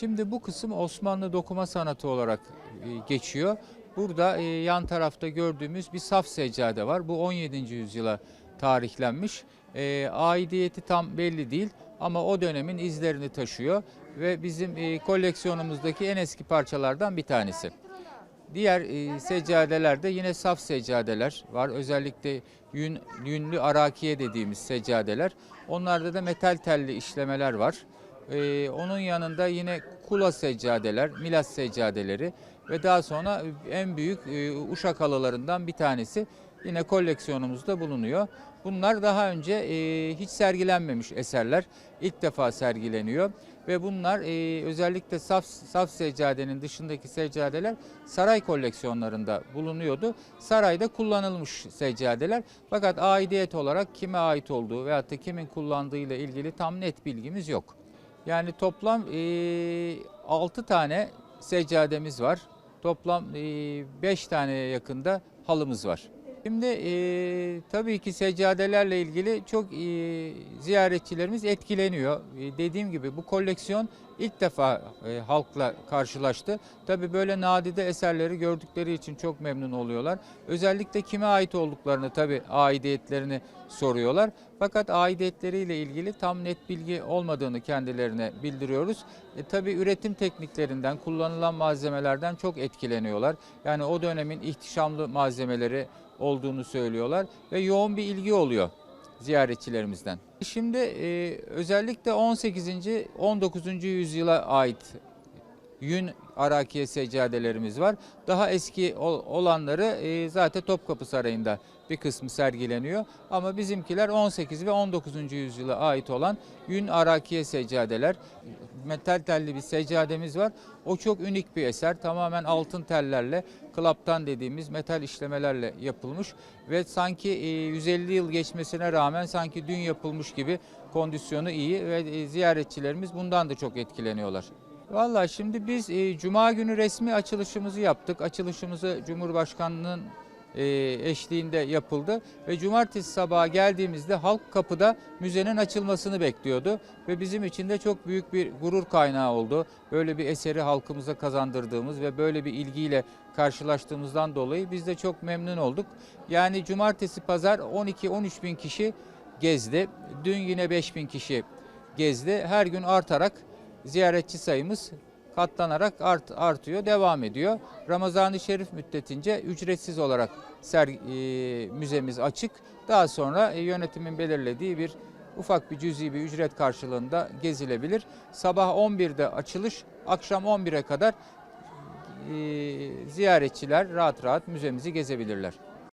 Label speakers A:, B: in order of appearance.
A: Şimdi bu kısım Osmanlı dokuma sanatı olarak e, geçiyor. Burada e, yan tarafta gördüğümüz bir saf seccade var. Bu 17. yüzyıla tarihlenmiş. E, aidiyeti tam belli değil ama o dönemin izlerini taşıyor ve bizim koleksiyonumuzdaki en eski parçalardan bir tanesi. Diğer e, seccadelerde yine saf seccadeler var. Özellikle yün, yünlü arakiye dediğimiz seccadeler. Onlarda da metal telli işlemeler var. E, onun yanında yine kula seccadeler, milas seccadeleri ve daha sonra en büyük e, uşak halılarından bir tanesi yine koleksiyonumuzda bulunuyor. Bunlar daha önce e, hiç sergilenmemiş eserler. İlk defa sergileniyor ve bunlar e, özellikle saf, saf seccadenin dışındaki seccadeler saray koleksiyonlarında bulunuyordu. Sarayda kullanılmış seccadeler fakat aidiyet olarak kime ait olduğu veyahut da kimin kullandığıyla ilgili tam net bilgimiz yok. Yani toplam 6 tane seccademiz var. Toplam 5 taneye yakında halımız var. Şimdi e, tabii ki seccadelerle ilgili çok e, ziyaretçilerimiz etkileniyor. E, dediğim gibi bu koleksiyon ilk defa e, halkla karşılaştı. Tabii böyle nadide eserleri gördükleri için çok memnun oluyorlar. Özellikle kime ait olduklarını tabii aidiyetlerini soruyorlar. Fakat aidiyetleriyle ilgili tam net bilgi olmadığını kendilerine bildiriyoruz. E, tabii üretim tekniklerinden, kullanılan malzemelerden çok etkileniyorlar. Yani o dönemin ihtişamlı malzemeleri olduğunu söylüyorlar ve yoğun bir ilgi oluyor ziyaretçilerimizden. Şimdi e, özellikle 18. 19. yüzyıla ait yün arakiye seccadelerimiz var. Daha eski ol- olanları e, zaten Topkapı Sarayı'nda bir kısmı sergileniyor. Ama bizimkiler 18 ve 19. yüzyıla ait olan yün arakiye seccadeler. Metal telli bir seccademiz var. O çok unik bir eser. Tamamen altın tellerle, klaptan dediğimiz metal işlemelerle yapılmış ve sanki e, 150 yıl geçmesine rağmen sanki dün yapılmış gibi kondisyonu iyi ve e, ziyaretçilerimiz bundan da çok etkileniyorlar. Vallahi şimdi biz e, Cuma günü resmi açılışımızı yaptık. Açılışımızı Cumhurbaşkanlığının e, eşliğinde yapıldı ve cumartesi sabahı geldiğimizde halk kapıda müzenin açılmasını bekliyordu ve bizim için de çok büyük bir gurur kaynağı oldu. Böyle bir eseri halkımıza kazandırdığımız ve böyle bir ilgiyle karşılaştığımızdan dolayı biz de çok memnun olduk. Yani cumartesi pazar 12-13 bin kişi gezdi. Dün yine 5 bin kişi gezdi. Her gün artarak ziyaretçi sayımız katlanarak art, artıyor, devam ediyor. Ramazan-ı Şerif müddetince ücretsiz olarak ser, e, müzemiz açık. Daha sonra e, yönetimin belirlediği bir ufak bir cüzi bir ücret karşılığında gezilebilir. Sabah 11'de açılış, akşam 11'e kadar e, ziyaretçiler rahat rahat müzemizi gezebilirler.